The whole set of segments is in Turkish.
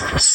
you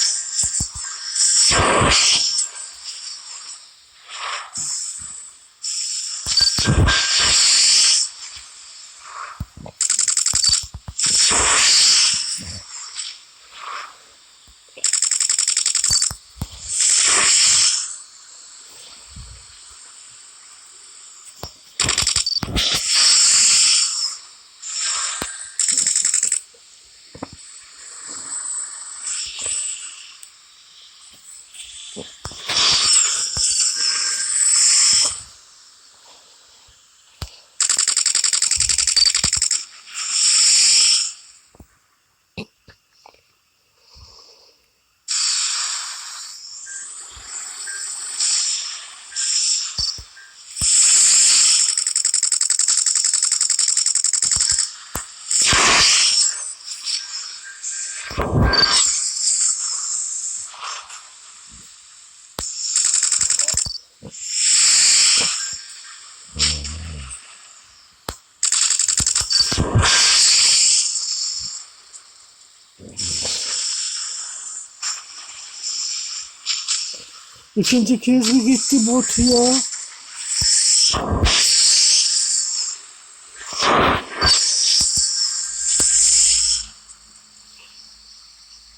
İkinci kez mi gitti bot ya?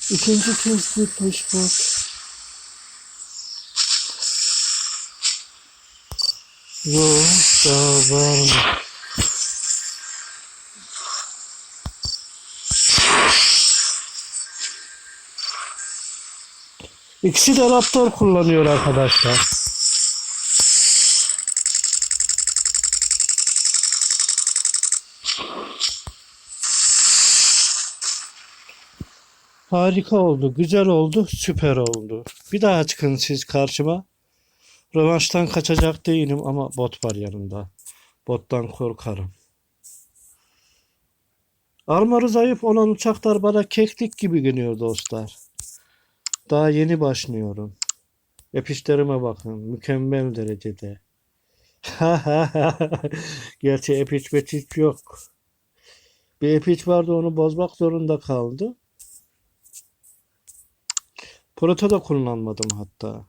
İkinci kez gitmiş bot. Yok daha var mı? İkisi de Raptor kullanıyor arkadaşlar. Harika oldu, güzel oldu, süper oldu. Bir daha çıkın siz karşıma. Rövanştan kaçacak değilim ama bot var yanımda. Bottan korkarım. Armoru zayıf olan uçaklar bana keklik gibi geliyor dostlar. Daha yeni başlıyorum. Epişlerime bakın. Mükemmel derecede. Gerçi epiç meçiç yok. Bir epiç vardı onu bozmak zorunda kaldı. Proto da kullanmadım hatta.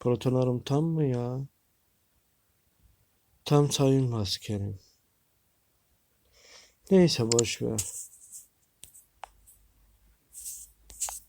Protolarım tam mı ya? Tam sayılmaz Kerim. Neyse boş ver.